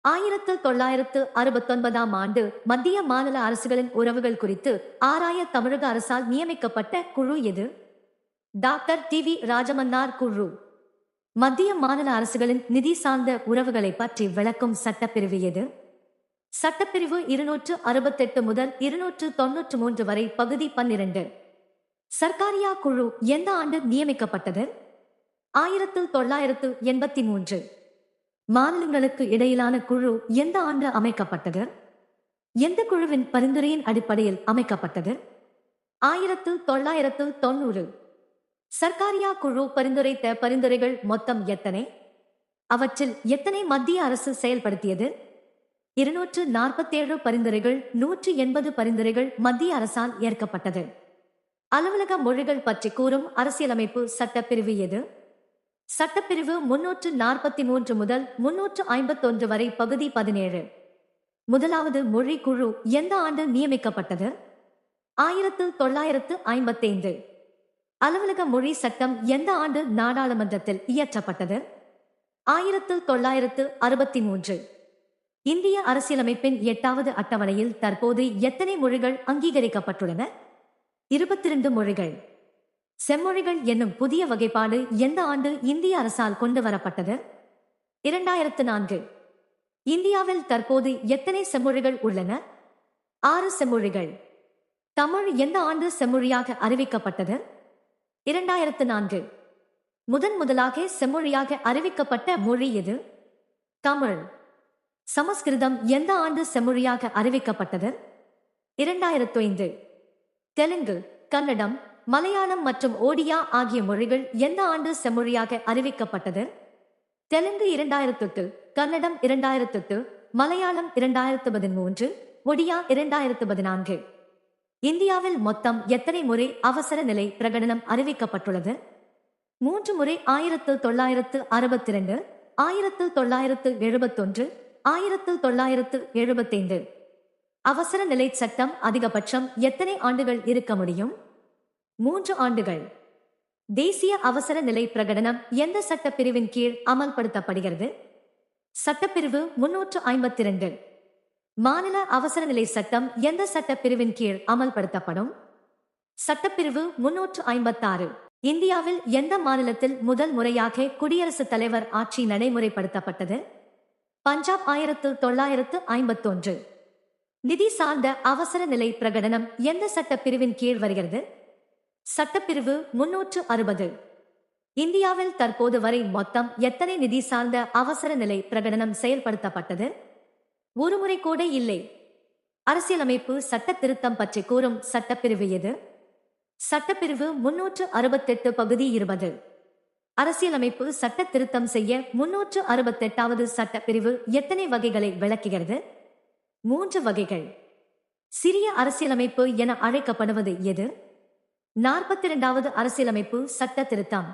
ஆயிரத்து தொள்ளாயிரத்து அறுபத்தொன்பதாம் ஆண்டு மத்திய மாநில அரசுகளின் உறவுகள் குறித்து ஆராய தமிழக அரசால் நியமிக்கப்பட்ட குழு எது? டாக்டர் டி வி ராஜமன்னார் குழு. மத்திய மாநில அரசுகளின் நிதி சார்ந்த உறவுகளை பற்றி விளக்கும் சட்டப்பிரிவு எது? சட்டப்பிரிவு இருநூற்று அறுபத்தெட்டு முதல் இருநூற்று தொன்னூற்று மூன்று வரை பகுதி பன்னிரண்டு. சர்க்காரியா குழு எந்த ஆண்டு நியமிக்கப்பட்டது? ஆயிரத்து தொள்ளாயிரத்து எண்பத்தி மூன்று. மாநிலங்களுக்கு இடையிலான குழு எந்த ஆண்டு அமைக்கப்பட்டது? எந்த குழுவின் பரிந்துரையின் அடிப்படையில் அமைக்கப்பட்டது? ஆயிரத்து தொள்ளாயிரத்து தொண்ணூறு. சர்க்காரியா குழு பரிந்துரைத்த பரிந்துரைகள் மொத்தம் எத்தனை? அவற்றில் எத்தனை மத்திய அரசு செயல்படுத்தியது? இருநூற்று நாற்பத்தேழு பரிந்துரைகள் நூற்று எண்பது பரிந்துரைகள் மத்திய அரசால் ஏற்கப்பட்டது. அலுவலக மொழிகள் பற்றி கூறும் அரசியலமைப்பு சட்டப்பிரிவு எது? சட்டப்பிரிவு முன்னூற்று நாற்பத்தி மூன்று முதல் முன்னூற்று ஐம்பத்தொன்று வரை பகுதி பதினேழு. முதலாவது மொழி குழு எந்த ஆண்டு நியமிக்கப்பட்டது? ஆயிரத்து தொள்ளாயிரத்து ஐம்பத்தைந்து. அலுவலக மொழி சட்டம் எந்த ஆண்டு நாடாளுமன்றத்தில் இயற்றப்பட்டது? ஆயிரத்து தொள்ளாயிரத்து அறுபத்தி மூன்று இந்திய அரசியலமைப்பின் எட்டாவது அட்டவணையில் தற்போது எத்தனை மொழிகள் அங்கீகரிக்கப்பட்டுள்ளன? இருபத்தி இரண்டு மொழிகள். செம்மொழிகள் என்னும் புதிய வகைப்பாடு எந்த ஆண்டு இந்திய அரசால் கொண்டு வரப்பட்டது? இரண்டாயிரத்து நான்கு. இந்தியாவில் தற்போது எத்தனை செம்மொழிகள் உள்ளன? ஆறு செம்மொழிகள். தமிழ் எந்த ஆண்டு செம்மொழியாக அறிவிக்கப்பட்டது? இரண்டாயிரத்து நான்கு. முதன் முதலாக செம்மொழியாக அறிவிக்கப்பட்ட மொழி எது? தமிழ். சமஸ்கிருதம் எந்த ஆண்டு செம்மொழியாக அறிவிக்கப்பட்டது? இரண்டாயிரத்து ஐந்து. தெலுங்கு கன்னடம் மலையாளம் மற்றும் ஓடியா ஆகிய மொழிகள் எந்த ஆண்டு செம்மொழியாக அறிவிக்கப்பட்டது? தெலுங்கு இரண்டாயிரத்துக்கு கன்னடம் இரண்டாயிரத்துக்கு மலையாளம் இரண்டாயிரத்து பதிமூன்று ஒடியா இரண்டாயிரத்து பதினான்கு. இந்தியாவில் மொத்தம் எத்தனை முறை அவசர நிலை பிரகடனம் அறிவிக்கப்பட்டுள்ளது? மூன்று முறை ஆயிரத்து தொள்ளாயிரத்து அறுபத்தி இரண்டு ஆயிரத்து தொள்ளாயிரத்து எழுபத்தொன்று ஆயிரத்து தொள்ளாயிரத்து எழுபத்தைந்து. அவசர நிலை சட்டம் அதிகபட்சம் எத்தனை ஆண்டுகள் இருக்க முடியும்? மூன்று ஆண்டுகள். தேசிய அவசர நிலை பிரகடனம் எந்த சட்டப்பிரிவின் கீழ் அமல்படுத்தப்படுகிறது? சட்டப்பிரிவு முன்னூற்று ஐம்பத்தி இரண்டு மாநில அவசர நிலை சட்டம் எந்த சட்டப்பிரிவின் கீழ் அமல்படுத்தப்படும்? சட்டப்பிரிவு முன்னூற்று ஐம்பத்தாறு. இந்தியாவில் எந்த மாநிலத்தில் முதல் முறையாக குடியரசுத் தலைவர் ஆட்சி நடைமுறைப்படுத்தப்பட்டது? பஞ்சாப் ஆயிரத்து தொள்ளாயிரத்து ஐம்பத்தொன்று. நிதி சார்ந்த அவசர நிலை பிரகடனம் எந்த சட்டப்பிரிவின் கீழ் வருகிறது? சட்டப்பிரிவு முன்னூற்று அறுபது. இந்தியாவில் தற்போது வரை மொத்தம் எத்தனை நிதி சார்ந்த அவசர நிலை பிரகடனம் செயல்படுத்தப்பட்டது? ஒருமுறை கூட இல்லை. அரசியலமைப்பு சட்ட திருத்தம் பற்றி கூறும் சட்டப்பிரிவு எது? சட்டப்பிரிவு முன்னூற்று அறுபத்தெட்டு பகுதி இருபது. அரசியலமைப்பு சட்ட திருத்தம் செய்ய முன்னூற்று அறுபத்தெட்டாவது சட்டப்பிரிவு எத்தனை வகைகளை விளக்குகிறது? மூன்று வகைகள். சிறிய அரசியலமைப்பு என அழைக்கப்படுவது எது? நாற்பத்தி இரண்டாவது அரசியலமைப்பு சட்ட திருத்தம்.